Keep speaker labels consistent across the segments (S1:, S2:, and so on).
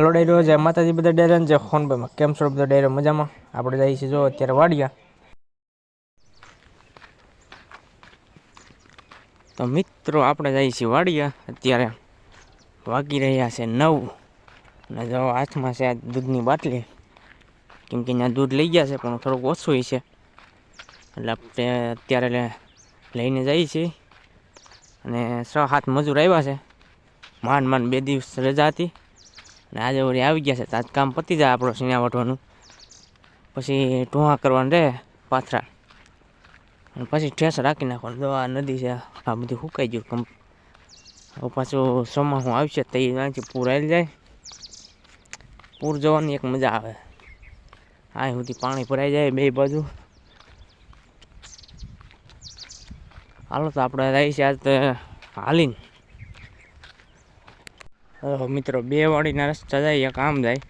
S1: હાલો ડાયરો જય માતાજી બધા ડેરા જય ફોનપેમાં કેમ છો બધા ડેરો? મજામાં? આપણે જઈએ છીએ જો અત્યારે વાડિયા તો મિત્રો, આપણે જઈએ છીએ વાડિયા અત્યારે વાગી રહ્યા છે નવ. અને જો હાથમાં છે આ દૂધની બાટલી. કેમ કે ત્યાં દૂધ લઈ ગયા છે, પણ થોડુંક ઓછું છે. એટલે આપણે અત્યારે લઈને જઈએ છીએ. અને છ સાત મજૂર આવ્યા છે. માંડ માંડ બે દિવસ રજા હતી. અને આજે વળી આવી ગયા છે આજ કામ પતી જાય આપણો સીણા વાટવાનું પછી ટોહા કરવાનું રહે પાથરા. અને પછી ઠેસ રાખી નાખવાનું આ નદી છે, આ બધું સુકાઈ ગયું હવે પાછું ચોમાસું આવશે તો અહીંથી પૂર આવી જાય. પૂર જવાની એક મજા આવે. આ સુધી પાણી ભરાઈ જાય બે બાજુ. હાલો તો આપણે રહી છે આજ હાલીને. મિત્રો, બે વાડીના રસ્તા જાય, એક આમ જાય.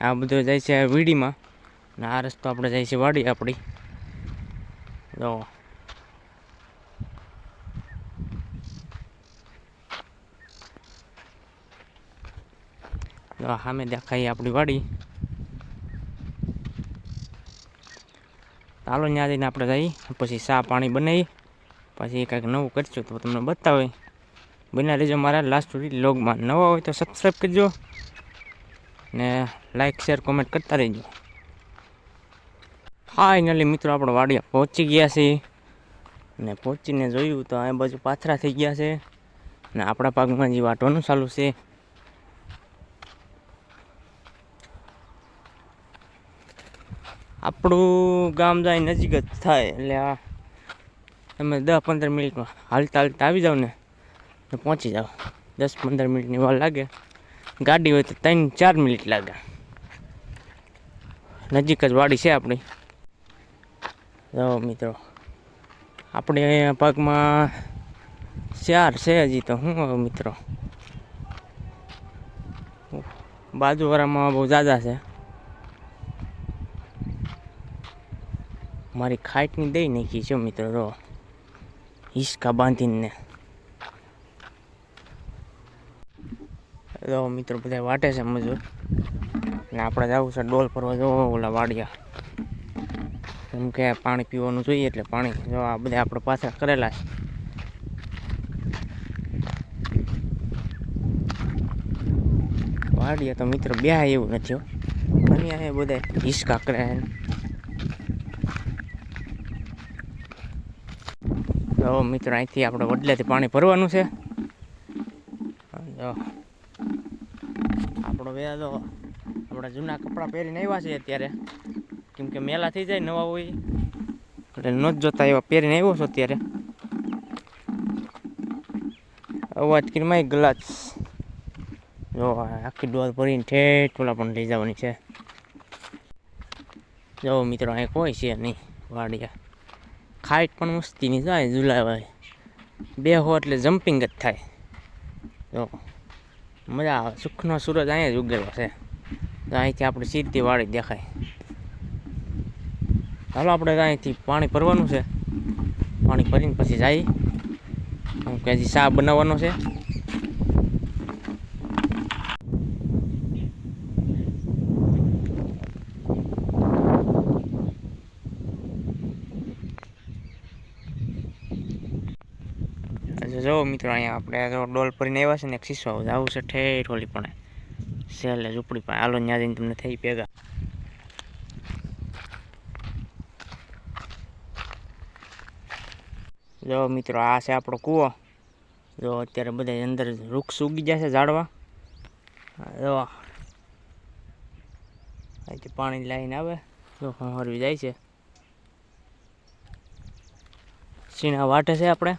S1: આ બધું જાય છે વીડીમાં. અને આ રસ્તો આપણે જાય છે વાડી આપણી. જો સામે દેખાય આપણી વાડી. ચાલો ત્યાં જઈને આપણે જઈ, પછી ચા પાણી બનાવી, પછી કંઈક નવું કરશું તો તમને બતાવે. બના રહેજો મારા લાસ્ટ સુધી લોગમાં નવા હોય તો સબસ્ક્રાઈબ કરજો ને લાઇક શેર કોમેન્ટ કરતા રહેજો. ફાઇનલી મિત્રો આપણે વાડિયા પહોંચી ગયા છીએ ને પહોંચીને જોયું તો આ બાજુ પાથરા થઈ ગયા છે ને આપણા પાકમાં જે વાટવાનું ચાલુ છે. આપણું ગામ જાય નજીક જ થાય એટલે આ તમે દસ પંદર મિનિટમાં હાલતા હાલતા આવી જાવ ને. તો પહોંચી જાઓ. દસ પંદર મિનિટની વાર લાગે. ગાડી હોય તો ત્રણ ચાર મિનિટ લાગે. નજીક જ વાડી છે આપણી. જો મિત્રો. આપણે અહીંયા પાકમાં ચાર છે હજી તો. હવે મિત્રો? બાજુવાળામાં બહુ ઝાઝા છે. મારી ખાટની દઈ નાખી છે મિત્રો રો હિસકા બાંધીને. જો મિત્રો બધા વાટે છે મજૂર. ને આપણે જવું છે ડોલ ફરવા જવો ઓલા વાડિયા. કેમ કે પાણી પીવાનું જોઈએ એટલે પાણી. જો આ બધા આપણે પાછા કરેલા છે. વાડિયા તો મિત્રો બે એવું નથી અહીંયા એ બધા હિસકા કરે તો મિત્રો અહીંથી આપણે વડલેથી પાણી ભરવાનું છે. જો. આપણો વેલા તો આપણે જૂના કપડાં પહેરીને આવ્યા છે અત્યારે. કેમ કે મેલા થઈ જાય નવા હોય. એટલે ન જ જોતા એવા પહેરીને આવ્યો છો અત્યારે. અવાજ કિરમાય ગ્લાસ જો આખી ડોલ ભરીને ઠેઠ ઓલા પણ લઈ જવાની છે. જો, મિત્રો અહીં કોઈ છે નહીં, વાડિયા. ખાઈટ પણ મસ્તીની જાય ઝુલાવાય. બે હો એટલે જમ્પિંગ જ થાય. જો. મજા આવે. સુખનો સૂરજ અહીંયા જ ઉગેલો છે. તો અહીંથી આપણે સીધી વાળી દેખાય. ચાલો આપણે અહીંથી પાણી ભરવાનું છે. પાણી ભરીને પછી જાય. કેમ કે હજી શા બનાવવાનો છે. જો મિત્રો, અહીંયા આપણે જો ડોલ ભરીને આવ્યા છે ને, એક શીશો આવું છે. ઠેઠ ઓલી પણ. સેલે ઝૂંપડી પણ. હાલો ત્યાં જઈને તમને થઈ ભેગા. જો મિત્રો, આ છે આપણો કૂવો. જો અત્યારે બધા અંદર વૃક્ષ ઉગી જશે ઝાડવા. જોવા અહીંથી પાણી લાવીને આવે. જો હરવી જાય છે. સીણા વાટે છે આપણે.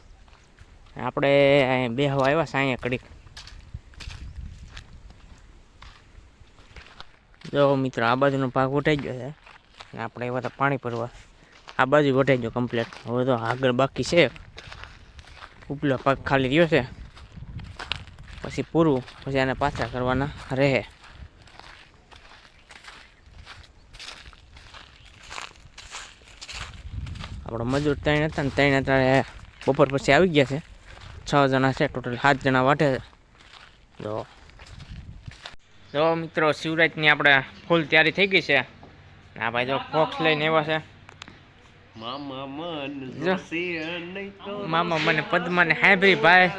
S1: આપણે બે હવા આવ્યા છે અહીંયા કડીક જો મિત્રો, આ બાજુનો ભાગ વટાઈ ગયો છે. આપણે એવા તો પાણી ભરવા. આ બાજુ વટાઈ ગયો કમ્પ્લીટ હવે તો આગળ બાકી છે. ઉપલો ભાગ ખાલી રહ્યો છે. પછી પૂરું, પછી આને પાછા કરવાના રહે. આપણો મજૂર ત્રણ હતા ને ત્રણ અત્યારે બપોર પછી આવી ગયા છે. છ જણા છે ટોટલ સાત જણા વાઢે જો. જો મિત્રો શિવરાજની આપણે ફૂલ તૈયારી થઈ ગઈ છે. આ ભાઈ જો ફોક્સ લઈને એવા છે.
S2: મામા મને
S1: પદ્મા
S2: ને નહીં
S1: મામા મને પદ્માને હાંભળી ભાઈ.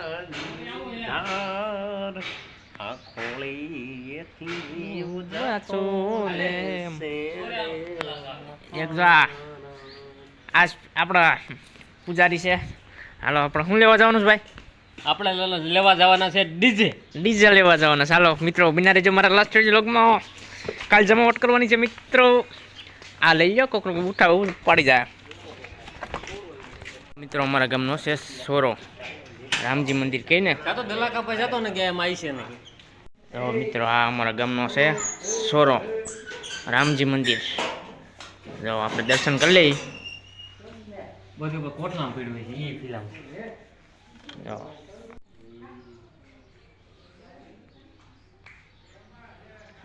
S1: આપણા પૂજારી છે. હાલો આપણે શું લેવા જવાનું છે ભાઈ?
S2: આપણે લેવા જવાના છે ડીજે.
S1: ડીજે લેવા જવાના ચાલો મિત્રો બિના જો મારા લાસ્ટ લોગમાં કાલ જમાવટ કરવાની છે મિત્રો. આ લઈ જાઓ કોક ઉઠાવ પાડી જાય મિત્રો અમારા ગામનો છે સોરો. રામજી મંદિર કહીને
S2: જતો ને કે એમાં આવી છે
S1: તો મિત્રો આ અમારા ગામનો છે સોરો. રામજી મંદિર. જો આપણે દર્શન કરી લઈએ.
S2: બધું કોટલામાં પડ્યું છે એ ફિલ્મ.
S1: જો.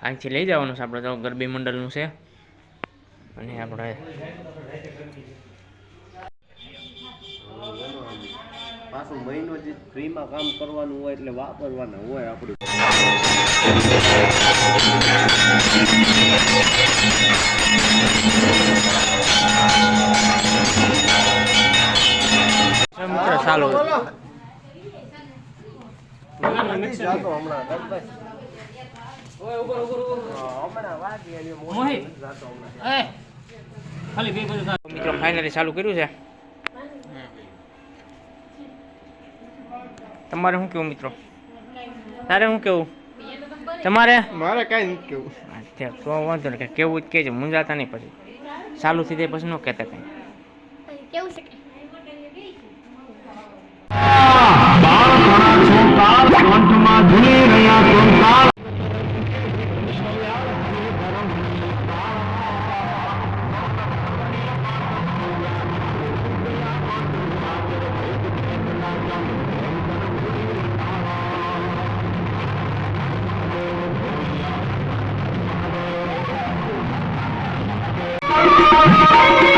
S1: અહીંથી લઈ જવાનું છે. આપણે તો ગરબી મંડળનું છે. અને આપણે
S2: પાછું મહિનો જે ફ્રીમાં કામ કરવાનું હોય એટલે વાપરવાના હોય આપણું.
S1: ચાલો. મિત્રો ચાલુ.
S2: બધું
S1: મિત્રો ફાઇનલી ચાલુ કર્યું છે? તમારે શું કેવું મિત્રો? તારે શું કેવું? તમારે?
S3: મારે કાંઈ નથી કેવું.
S1: તો વાંધો નહીં કેવું જ કે છે મુંજાતા નહીં પછી. ચાલુ થઈ જાય પછી ન કહેતા કંઈ.
S4: કેવું છે? છે